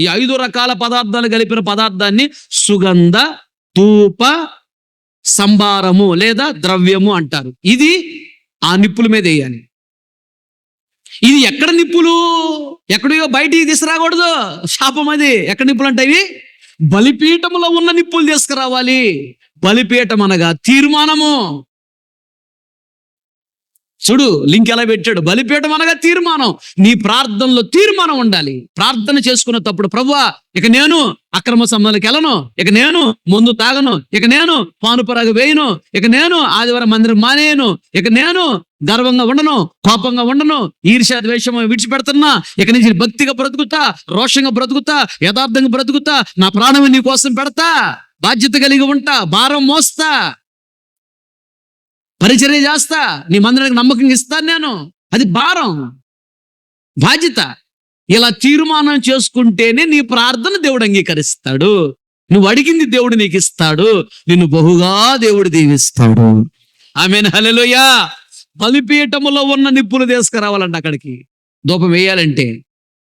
ఈ ఐదు రకాల పదార్థాలు కలిపిన పదార్థాన్ని సుగంధ ధూప సంభారము లేదా ద్రవ్యము అంటారు. ఇది ఆ నిప్పుల మీద వేయాలి. ఇది ఎక్కడ నిప్పులు? ఎక్కడో బయటికి తీసుకురాకూడదు. శాపం అది. ఎక్కడ నిప్పులు అంటే ఇవి బలిపీఠములో ఉన్న నిప్పులు తీసుకురావాలి. బలిపీఠం అనగా తీర్మానము. చూడు లింక్ ఎలా పెట్టాడు? బలిపీఠం అనగా తీర్మానం. నీ ప్రార్థనలో తీర్మానం ఉండాలి. ప్రార్థన చేసుకునేటప్పుడు ప్రభువా ఇక నేను అక్రమ సంబంధాలకు వెళ్ళను. ఇక నేను ముందు తాగను. ఇక నేను పానుపరాగ వేయను. ఇక నేను ఆదివారం మందిరం మానేయను. ఇక నేను గర్వంగా ఉండను కోపంగా ఉండను ఈర్ష్య ద్వేషం విడిచిపెడుతున్నా. ఇక నుంచి భక్తిగా బ్రతుకుతా రోషంగా బ్రతుకుతా యథార్థంగా బ్రతుకుతా నా ప్రాణం నీ కోసం పెడతా. బాధ్యత కలిగి ఉంటా భారం మోస్తా. పరిచర్య చేస్తా నీ మందిరానికి నమ్మకం ఇస్తాను నేను. అది భారం. బాధ్యత. ఇలా తీర్మానం చేసుకుంటేనే నీ ప్రార్థన దేవుడు అంగీకరిస్తాడు. నువ్వు అడిగింది దేవుడు నీకు ఇస్తాడు. నిన్ను బహుగా దేవుడు దీవిస్తాడు. ఆమె హలెలుయా బలిపీఠములో ఉన్న నిప్పులు తీసుకురావాలంట అక్కడికి. దూపం వేయాలంటే.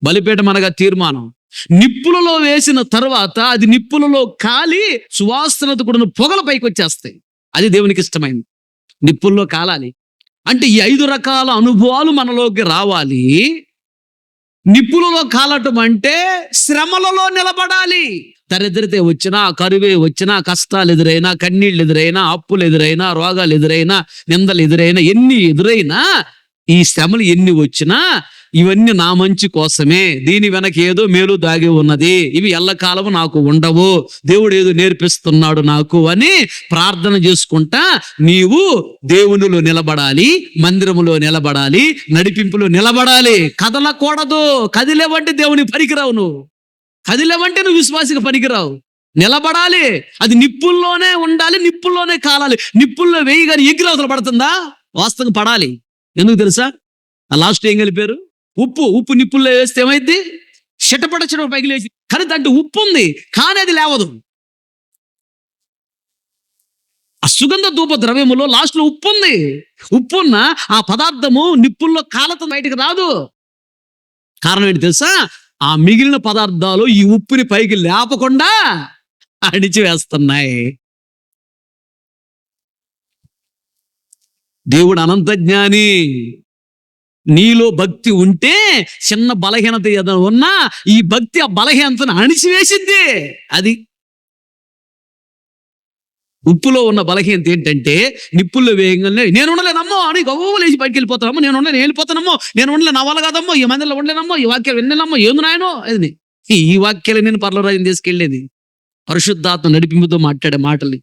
బలిపీఠం అనగా తీర్మానం. నిప్పులలో వేసిన తర్వాత అది నిప్పులలో కాలి సువాసనతో కూడిన పొగల పైకి వచ్చేస్తాయి అది దేవునికి ఇష్టమైంది. నిప్పుల్లో కాలాలి. అంటే ఈ ఐదు రకాల అనుభవాలు మనలోకి రావాలి. నిప్పులలో కాలటం అంటే శ్రమలలో నిలబడాలి. దరిద్రతే వచ్చినా కరువే వచ్చినా కష్టాలు ఎదురైనా కన్నీళ్ళు ఎదురైనా అప్పులు ఎదురైనా రోగాలు ఎదురైనా నిందలు ఎదురైనా ఎన్ని ఎదురైనా ఈ శ్రమలు ఎన్ని వచ్చినా ఇవన్నీ నా మంచి కోసమే. దీని వెనక ఏదో మేలు దాగి ఉన్నది. ఇవి ఎల్లకాలము నాకు ఉండవు. దేవుడు ఏదో నేర్పిస్తున్నాడు నాకు అని ప్రార్థన చేసుకుంటా నీవు దేవునిలో నిలబడాలి మందిరములో నిలబడాలి నడిపింపులో నిలబడాలి. కదలకూడదు. కదిలేవంటే దేవుని పనికిరావు నువ్వు. కదిలేవంటే నువ్వు విశ్వాసిక పనికిరావు. నిలబడాలి. అది నిప్పుల్లోనే ఉండాలి నిప్పుల్లోనే కాలాలి. నిప్పుల్లో వేయగానే కానీ ఎగిరి అవతల పడుతుందా? వాస్తవం పడాలి. ఎందుకు తెలుసా? ఆ లాస్ట్ ఏం కలిపారు? ఉప్పు ఉప్పు నిప్పుల్లో వేస్తే ఏమైంది చిటపట చిటపట పైకి లేచి. కానీ దాంట్లో ఉప్పు ఉంది కానీ అది లేవదు. ఆ సుగంధ ధూప ద్రవ్యములో లాస్ట్లో ఉప్పు ఉంది. ఉప్పు ఉన్న ఆ పదార్థము నిప్పుల్లో కాలతో బయటకు రాదు. కారణం ఏంటి తెలుసా? ఆ మిగిలిన పదార్థాలు ఈ ఉప్పుని పైకి లేపకుండా అడిచి వేస్తున్నాయి దేవుడు అనంత జ్ఞాని. నీలో భక్తి ఉంటే చిన్న బలహీనత ఏదైనా ఉన్నా ఈ భక్తి ఆ బలహీనతను అణిచివేసింది. అది ఉప్పులో ఉన్న బలహీనత ఏంటంటే నిప్పుల్లో వేయగానే నేను ఉండలేనమ్మో అని గవ్వ లేచి బయటికి వెళ్ళిపోతానమ్మో నేను ఉండలేను వెళ్ళిపోతానమ్మో నేను ఉండలే అవ్వాలి కాదమ్మో ఈ మందిలో ఉండలేనమ్మో ఈ వాక్యాలు వినలేనమ్మో ఏంది నాయనో అది. ఈ వాక్యాలు నేను పర్లరాజుని తీసుకెళ్ళేది. పరిశుద్ధాత్మ నడిపింపుతో మాట్లాడే మాటలు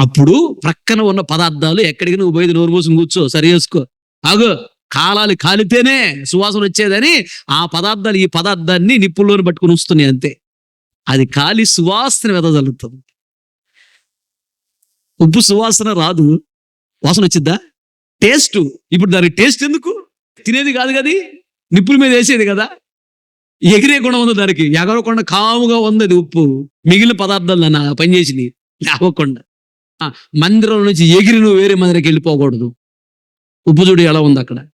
అప్పుడు ప్రక్కన ఉన్న పదార్థాలు ఎక్కడికి నువ్వు పోయి నోరు మూసుకుని కూర్చో సరి చేసుకో. ఆగు. కాలాలు కాలితేనే సువాసన వచ్చేదని ఆ పదార్థాలు ఈ పదార్థాన్ని నిప్పుల్లోని పట్టుకుని ఉంచుతున్నాయి అంతే. అది కాలి సువాసన వెదజల్లుతుంది ఉప్పు సువాసన రాదు. వాసన వచ్చిద్దా? టేస్ట్. ఇప్పుడు దాని టేస్ట్ ఎందుకు? తినేది కాదు కదా. నిప్పుల మీద వేసేది కదా. ఎగిరే గుణం ఉంది దానికి. ఎగరకుండా కాముగా ఉంది అది ఉప్పు. మిగిలిన పదార్థాలు నా పనిచేసినవి లేవకుండా. మందిరం నుంచి ఎగిరి నువ్వు వేరే మందిరికి వెళ్ళిపోకూడదు. ఉప్పు చూడు ఎలా ఉంది అక్కడ.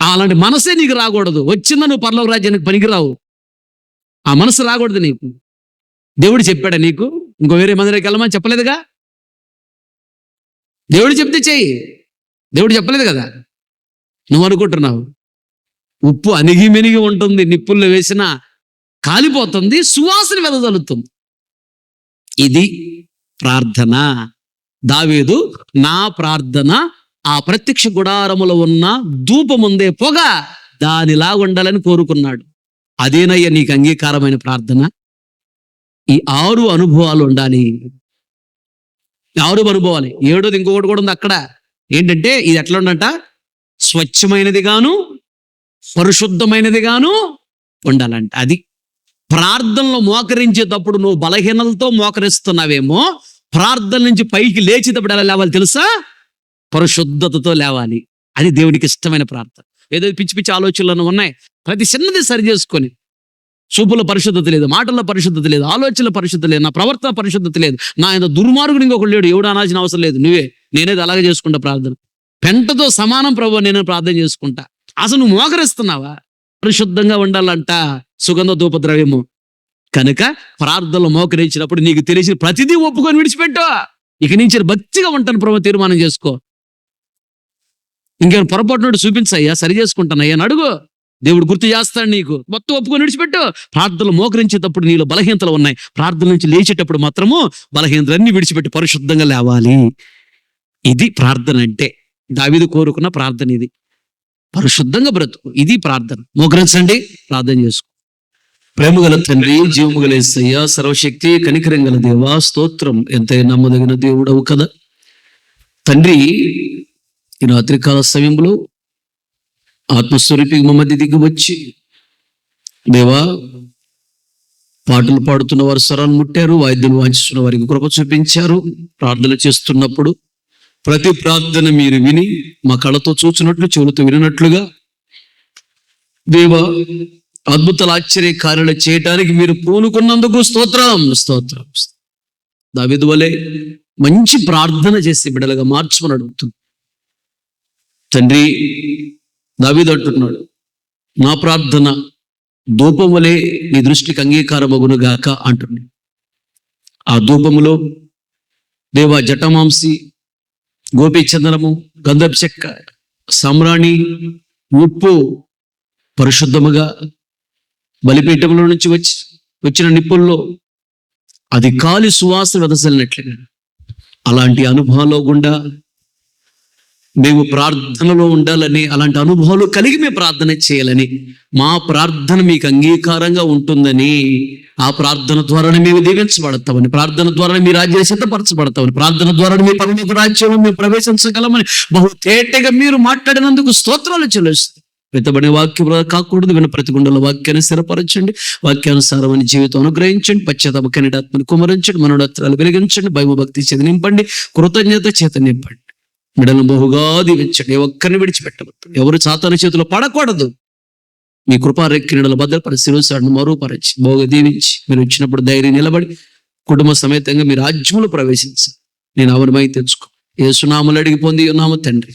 అలాంటి మనసే నీకు రాకూడదు. వచ్చిందా నువ్వు పర్లోక రాజ్యానికి పనికిరావు. ఆ మనసు రాకూడదు నీకు. దేవుడు చెప్పాడా నీకు ఇంకో వేరే మందిరికి వెళ్ళమని చెప్పలేదుగా? దేవుడు చెప్తే చెయ్యి. దేవుడు చెప్పలేదు కదా. నువ్వు అనుకుంటున్నావు. ఉప్పు అణిగి మెనిగి ఉంటుంది నిప్పుల్లో వేసిన కాలిపోతుంది సువాసన వెదజల్లుతుంది. ఇది ప్రార్థన? దావీదు నా ప్రార్థన? ఆ ప్రత్యక్ష గుడారములో ఉన్న ధూపముందే పొగ దానిలా ఉండాలని కోరుకున్నాడు. అదేనయ్య నీకు అంగీకారమైన ప్రార్థన? ఈ ఆరు అనుభవాలు ఉండాలి. ఆరు అనుభవాలు. ఏడోది ఇంకొకటి కూడా ఉంది అక్కడ. ఏంటంటే ఇది ఎట్లా ఉండట స్వచ్ఛమైనది గాను పరిశుద్ధమైనది గాను ఉండాలంట. అది ప్రార్థనలు మోకరించేటప్పుడు నువ్వు బలహీనలతో మోకరిస్తున్నావేమో ప్రార్థన నుంచి పైకి లేచేటప్పుడు ఎలా లేవాలి తెలుసా? పరిశుద్ధతతో లేవాలి. అది దేవునికి ఇష్టమైన ప్రార్థన. ఏదో పిచ్చి పిచ్చి ఆలోచనలు ఉన్నాయి. ప్రతి చిన్నది సరి చేసుకొని చూపుల పరిశుద్ధత లేదు మాటల పరిశుద్ధత లేదు ఆలోచనల పరిశుద్ధత లేదు నా ప్రవర్తన పరిశుద్ధత లేదు నా ఆయన దుర్మార్గుడు ఇంకొకటి లేడు ఎవడు అనాల్సిన అవసరం లేదు. నువ్వే నేనేది అలాగే చేసుకుంటా ప్రార్థన. పెంటతో సమానం ప్రభు నేను ప్రార్థన చేసుకుంటా. అసలు నువ్వు మోకరిస్తున్నావా? పరిశుద్ధంగా ఉండాలంట. సుగంధ ధూపద్రవ్యము కనుక ప్రార్థనలు మోకరించినప్పుడు నీకు తెలిసిన ప్రతిదీ ఒప్పుకొని విడిచిపెట్టు. ఇక నుంచి భక్తిగా ఉంటాను ప్రభు తీర్మానం చేసుకో. ఇంకేమైనా పొరపాటు చూపించయ్యా సరి చేసుకుంటానయ్యా అని అడుగు. దేవుడు గుర్తు చేస్తాడు నీకు. మొత్తం ఒప్పుకొని విడిచిపెట్టు. ప్రార్థనలు మోకరించేటప్పుడు నీలో బలహీనతలు ఉన్నాయి. ప్రార్థన నుంచి లేచేటప్పుడు మాత్రము బలహీనతలన్నీ విడిచిపెట్టి పరిశుద్ధంగా లేవాలి. ఇది ప్రార్థన అంటే. దావిది కోరుకున్న ప్రార్థన ఇది. పరిశుద్ధంగా బ్రతుకు. ఇది ప్రార్థన. మోకరించండి. ప్రార్థన చేసుకో. ప్రేమ గల తండ్రి జీవము గల సర్వశక్తి కనికరం గల దేవా స్తోత్రం. ఎంత నమ్మదగిన దేవుడవు కదా. తండ్రి ఈ రాత్రికాల సమయంలో ఆత్మస్వరూపి మా మధ్య దిగి వచ్చి దేవా పాటలు పాడుతున్న వారు స్వరాలు ముట్టారు వాయిద్యం వాంచుతున్న వారికి కృప చూపించారు ప్రార్థన చేస్తున్నప్పుడు ప్రతి ప్రార్థన మీరు విని మా కళతో చూచినట్లు చెవులతో వినట్లుగా దేవా అద్భుతాలు ఆశ్చర్య కార్యాలు చేయటానికి మీరు పూనుకున్నందుకు స్తోత్రం స్తోత్రం దావిదు వలె మంచి ప్రార్థన చేసి బిడలుగా మార్చమని అడుగుతుంది తండ్రి దావీదు అంటున్నాడు నా ప్రార్థన ధూపం వలె నీ దృష్టికి అంగీకారమగును గాక అంటున్నాడు ఆ ధూపములో దేవా జటమాంసి గోపీచందనము గంధపు చెక్క సమ్రాణి ఉప్పు పరిశుద్ధముగా బలిపీఠంలో నుంచి వచ్చి వచ్చిన నిప్పుల్లో అది కాలి సువాసన వెదసలినట్లుగా అలాంటి అనుభవాల్లో గుండా మేము ప్రార్థనలో ఉండాలని అలాంటి అనుభవాలు కలిగి మేము ప్రార్థన చేయాలని మా ప్రార్థన మీకు అంగీకారంగా ఉంటుందని ఆ ప్రార్థన ద్వారానే మేము దీవించబడతామని ప్రార్థన ద్వారా మీ రాజ్యాన్ని సిద్ధపరచబడతామని ప్రార్థన ద్వారా మీ పరలోక రాజ్యంలో మేము ప్రవేశించగలమని బహు తేటగా మీరు మాట్లాడినందుకు స్తోత్రాలు చెల్లిస్తాయి విత్తబడిన వాక్యం కాకూడదు. విన ప్రతి గుండెల వాక్యాన్ని స్థిరపరచండి. వాక్యానుసారమైన జీవితం అనుగ్రహించండి. పశ్చాత్తాప కనిడాత్మని కుమరించండి. మనోడత్రాలు వెలిగించండి. భయభక్తి చేత నింపండి. కృతజ్ఞత చేత నింపండి. బిడలను బహుగా దీవించండి. ఒక్కరిని విడిచిపెట్టవద్దు. ఎవరు సాతాన చేతిలో పడకూడదు. మీ కృపారెక్కి భద్రపరి శిరోసాడును మరూపరచి బోగ దీవించి మీరు వచ్చినప్పుడు ధైర్యం నిలబడి కుటుంబ సమేతంగా మీ రాజ్యములు ప్రవేశించి నేను అవనమై తెచ్చుకో. ఏ సునాములు అడిగి పొంది ఉన్నాము తండ్రి.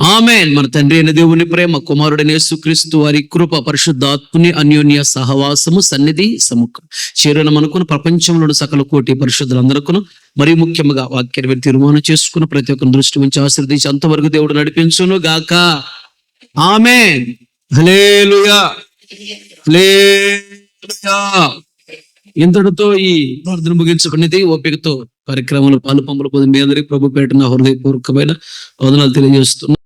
ఆమె మన తండ్రి అయిన దేవుని ప్రేమ కుమారుడైన యేసుక్రీస్తు వారి కృప పరిశుద్ధాత్ముని అన్యోన్య సహవాసము సన్నిధి సముఖం. చేరడం మనకును ప్రపంచంలోని సకల కోటి పరిశుద్ధులందరకును మరి ముఖ్యంగా వాక్యాన్ని మీరు తీర్మానం చేసుకున్న ప్రతి ఒక్కరి దృష్టి ఉంచి ఆశ్రదించి అంతవరకు దేవుడు నడిపించును గాక. ఆమె హలేలుయా ఇంతటితో ఈ ప్రార్థన ముగించుకునేది ఓపికతో కార్యక్రమంలో పాలు పంపులు పొంది మీ అందరికీ ప్రభు పేట నా హృదయపూర్వకమైన వదనాలు తెలియజేస్తున్నాను.